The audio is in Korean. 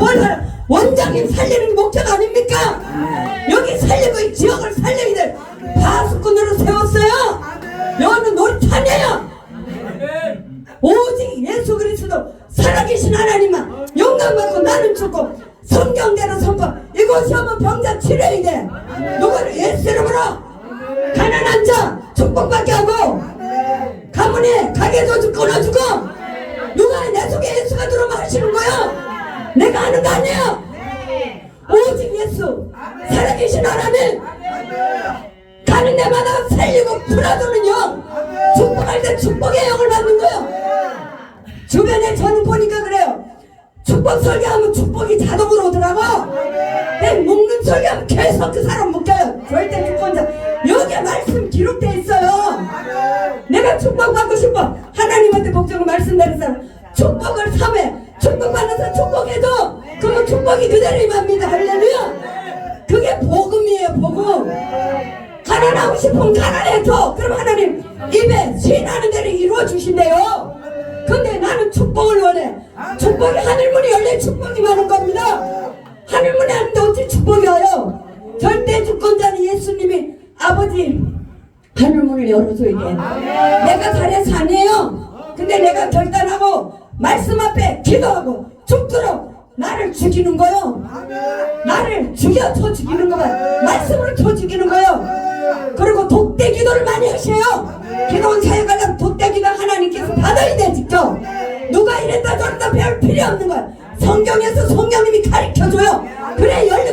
할- 원장님 살리는 게 목적 아닙니까? 여기 살리고 이 지역을 살리기 들 파수꾼으로 세웠어요. 여기는 놀이터이에요. 오직 예수 그리스도 살아계신 하나님만 영광 받고 나는 죽고 성경대로 선고 이곳이 오면 병자 치료해야 돼. 누구를 예수 이름으로 가난한 자 축복받게 하고 가문에 가게도 끊어주고 누가 내 속에 예수가 들어오면 하시는 거야 내가 하는 거 아니에요 오직 예수. 살아계신 하나님. 가는 데마다 살리고 풀어주는 영 축복할 때 축복의 영을 받는 거예요. 주변에 저는 보니까 그래요. 축복 설교하면 축복이 자동으로 오더라고. 내 묶는 설교하면 계속 그 사람 묶여요. 절대 축복자 여기에 말씀 기록돼 있어요. 내가 축복받고 싶어. 하나님한테 복종을 말씀드린 사람. 축복을 축복이 그대로 임합니다. 할렐루야. 그게 복음이에요 복음. 가난하고 싶으면 가난해도 그럼 하나님 입에 시인하는 대로 이루어 주신대요. 근데 나는 축복을 원해. 축복이 하늘문이 열려 축복이 많은 겁니다. 하늘문이 아닌데 어떻게 축복이 와요? 절대 주권자는 예수님이 아버지 하늘문을 열어줘야 돼 내가 잘해서 아니에요. 근데 내가 결단하고 말씀 앞에 기도하고 죽도록 죽이는 거요. 나를 죽여 저 죽이는 거만 말씀으로 저 죽이는 거요. 그리고 독대 기도를 많이 하세요. 기도원 사역하려면 독대 기도 하나님께서 받아야 돼 직접. 누가 이랬다 저랬다 배울 필요 없는 거야. 성경에서 성령님이 가르쳐줘요. 그래 열